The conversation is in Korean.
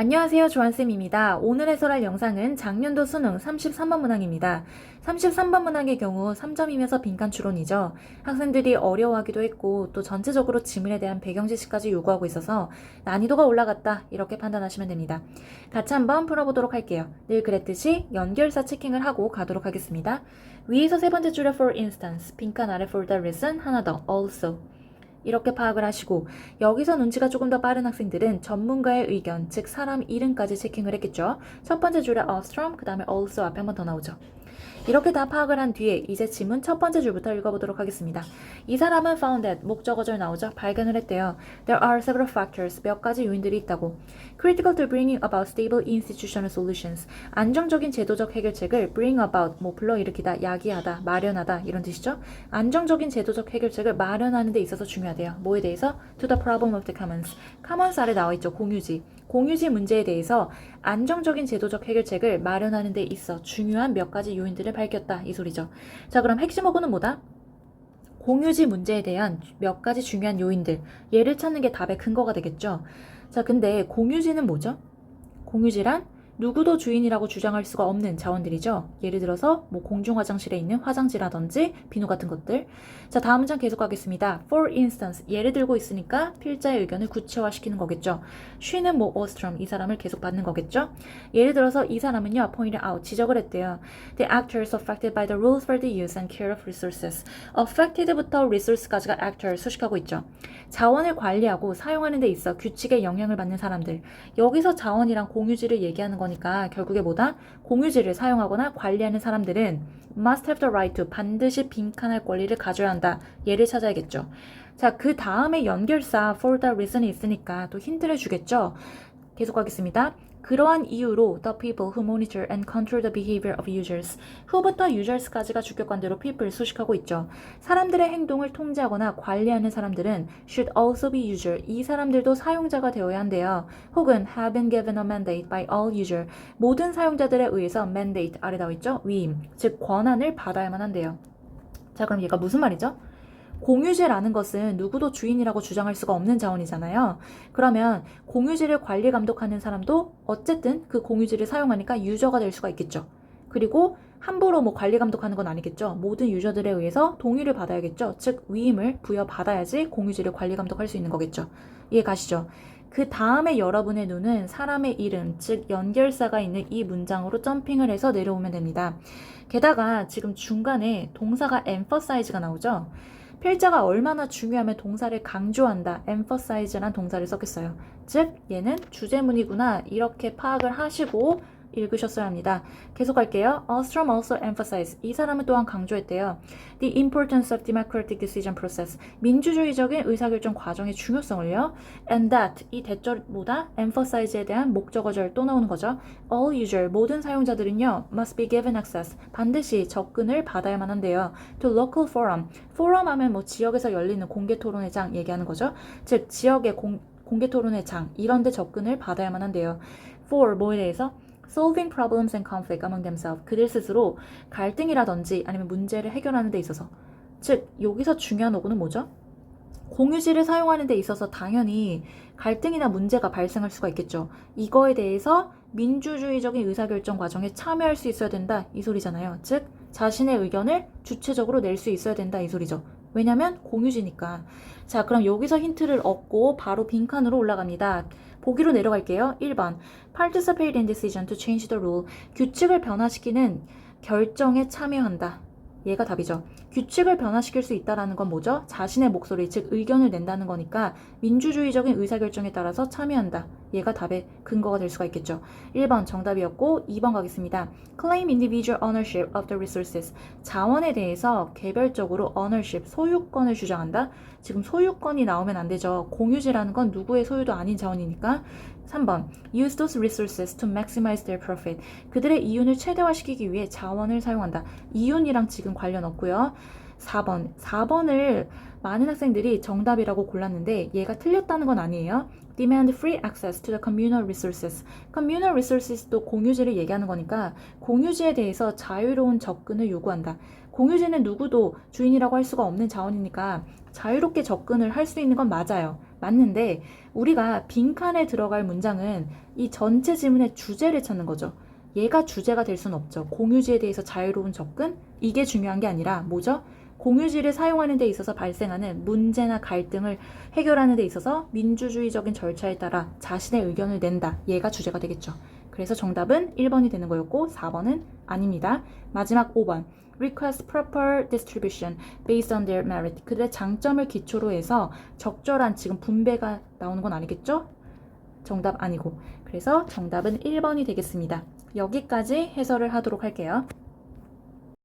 안녕하세요. 조한쌤입니다. 오늘 해설할 영상은 작년도 수능 33번 문항입니다. 33번 문항의 경우 3점이면서 빈칸 추론이죠. 학생들이 어려워하기도 했고 또 전체적으로 지문에 대한 배경 지식까지 요구하고 있어서 난이도가 올라갔다 이렇게 판단하시면 됩니다. 같이 한번 풀어보도록 할게요. 늘 그랬듯이 연결사 체킹을 하고 가도록 하겠습니다. 위에서 세 번째 줄에 for instance, 빈칸 아래 for the reason 하나 더 also 이렇게 파악을 하시고 여기서 눈치가 조금 더 빠른 학생들은 전문가의 의견, 즉 사람 이름까지 체킹을 했겠죠. 첫 번째 줄에 of from, 그 다음에 also 앞에 한 번 더 나오죠. 이렇게 다 파악을 한 뒤에 이제 지문 첫 번째 줄부터 읽어보도록 하겠습니다. 이 사람은 found that 목적어절 나오죠. 발견을 했대요. There are several factors 몇 가지 요인들이 있다고. Critical to bringing about stable institutional solutions. 안정적인 제도적 해결책을 bring about 뭐 불러일으키다, 야기하다, 마련하다 이런 뜻이죠. 안정적인 제도적 해결책을 마련하는 데 있어서 중요하대요. 뭐에 대해서? To the problem of the commons. commons 아래 나와 있죠. 공유지. 공유지 문제에 대해서 안정적인 제도적 해결책을 마련하는 데 있어 중요한 몇 가지 요인들을 밝혔다 이 소리죠. 자 그럼 핵심 어구는 뭐다? 공유지 문제에 대한 몇 가지 중요한 요인들 얘를 찾는 게 답의 근거가 되겠죠. 자 근데 공유지는 뭐죠? 공유지란 누구도 주인이라고 주장할 수가 없는 자원들이죠. 예를 들어서 뭐 공중 화장실에 있는 화장지라든지 비누 같은 것들. 자, 다음 문장 계속 가겠습니다. For instance, 예를 들고 있으니까 필자의 의견을 구체화시키는 거겠죠. she는 뭐 ostrom 이 사람을 계속 받는 거겠죠. 예를 들어서 이 사람은요, pointed out 지적을 했대요. The actors affected by the rules for the use and care of resources. affected부터 resource까지가 actor 수식하고 있죠. 자원을 관리하고 사용하는 데 있어 규칙에 영향을 받는 사람들. 여기서 자원이랑 공유지를 얘기하는 거니까 결국에 뭐다? 공유지를 사용하거나 관리하는 사람들은 must have the right to 반드시 빈칸할 권리를 가져야 한다. 얘를 찾아야겠죠. 자, 그 다음에 연결사 for the reason이 있으니까 또 힌트를 주겠죠. 계속 가겠습니다. 그러한 이유로 the people who monitor and control the behavior of users who부터 users까지가 주격관대로 people 수식하고 있죠. 사람들의 행동을 통제하거나 관리하는 사람들은 should also be user 이 사람들도 사용자가 되어야 한대요. 혹은 have been given a mandate by all user 모든 사용자들에 의해서 mandate 아래 나와 있죠. 위임 즉 권한을 받아야만 한대요. 자 그럼 얘가 무슨 말이죠? 공유지라는 것은 누구도 주인이라고 주장할 수가 없는 자원이잖아요. 그러면 공유지를 관리 감독하는 사람도 어쨌든 그 공유지를 사용하니까 유저가 될 수가 있겠죠. 그리고 함부로 뭐 관리 감독하는 건 아니겠죠. 모든 유저들에 의해서 동의를 받아야겠죠. 즉 위임을 부여받아야지 공유지를 관리 감독할 수 있는 거겠죠. 이해 가시죠? 그 다음에 여러분의 눈은 사람의 이름, 즉 연결사가 있는 이 문장으로 점핑을 해서 내려오면 됩니다. 게다가 지금 중간에 동사가 emphasize가 나오죠. 필자가 얼마나 중요하면 동사를 강조한다, emphasize란 동사를 썼겠어요. 즉, 얘는 주제문이구나 이렇게 파악을 하시고 읽으셨어야 합니다. 계속 할게요. Ostrom also emphasized. 이 사람은 또한 강조했대요. The importance of democratic decision process. 민주주의적인 의사결정 과정의 중요성을요. And that. 이 대절보다 emphasize에 대한 목적어절 또 나오는 거죠. All user. 모든 사용자들은요. must be given access. 반드시 접근을 받아야만 한대요. To local forum. forum 하면 뭐 지역에서 열리는 공개 토론회 장 얘기하는 거죠. 즉, 지역의 공, 공개 토론회 장. 이런 데 접근을 받아야만 한대요. for 뭐에 대해서? Solving problems and conflict among themselves. 그들 스스로 갈등이라든지 아니면 문제를 해결하는 데 있어서. 즉, 여기서 중요한 어구는 뭐죠? 공유지를 사용하는 데 있어서 당연히 갈등이나 문제가 발생할 수가 있겠죠. 이거에 대해서 민주주의적인 의사결정 과정에 참여할 수 있어야 된다. 이 소리잖아요. 즉, 자신의 의견을 주체적으로 낼 수 있어야 된다. 이 소리죠. 왜냐면 공유지니까. 자, 그럼 여기서 힌트를 얻고 바로 빈칸으로 올라갑니다. 보기로 내려갈게요. 1번. Participate in decision to change the rule. 규칙을 변화시키는 결정에 참여한다. 얘가 답이죠. 규칙을 변화시킬 수 있다라는 건 뭐죠? 자신의 목소리, 즉 의견을 낸다는 거니까 민주주의적인 의사결정에 따라서 참여한다. 얘가 답의 근거가 될 수가 있겠죠. 1번 정답이었고 2번 가겠습니다. Claim individual ownership of the resources. 자원에 대해서 개별적으로 ownership, 소유권을 주장한다. 지금 소유권이 나오면 안 되죠. 공유지라는 건 누구의 소유도 아닌 자원이니까. 3번 Use those resources to maximize their profit. 그들의 이윤을 최대화시키기 위해 자원을 사용한다. 이윤이랑 지금 관련 없고요. 4번. 4번을 많은 학생들이 정답이라고 골랐는데 얘가 틀렸다는 건 아니에요. Demand free access to the communal resources. communal resources도 공유지를 얘기하는 거니까 공유지에 대해서 자유로운 접근을 요구한다. 공유지는 누구도 주인이라고 할 수가 없는 자원이니까 자유롭게 접근을 할 수 있는 건 맞아요. 맞는데 우리가 빈칸에 들어갈 문장은 이 전체 지문의 주제를 찾는 거죠. 얘가 주제가 될 수는 없죠. 공유지에 대해서 자유로운 접근? 이게 중요한 게 아니라 뭐죠? 공유지를 사용하는 데 있어서 발생하는 문제나 갈등을 해결하는 데 있어서 민주주의적인 절차에 따라 자신의 의견을 낸다. 얘가 주제가 되겠죠. 그래서 정답은 1번이 되는 거였고 4번은 아닙니다. 마지막 5번. request proper distribution based on their merit. 그들의 장점을 기초로 해서 적절한 지금 분배가 나오는 건 아니겠죠? 정답 아니고. 그래서 정답은 1번이 되겠습니다. 여기까지 해설을 하도록 할게요.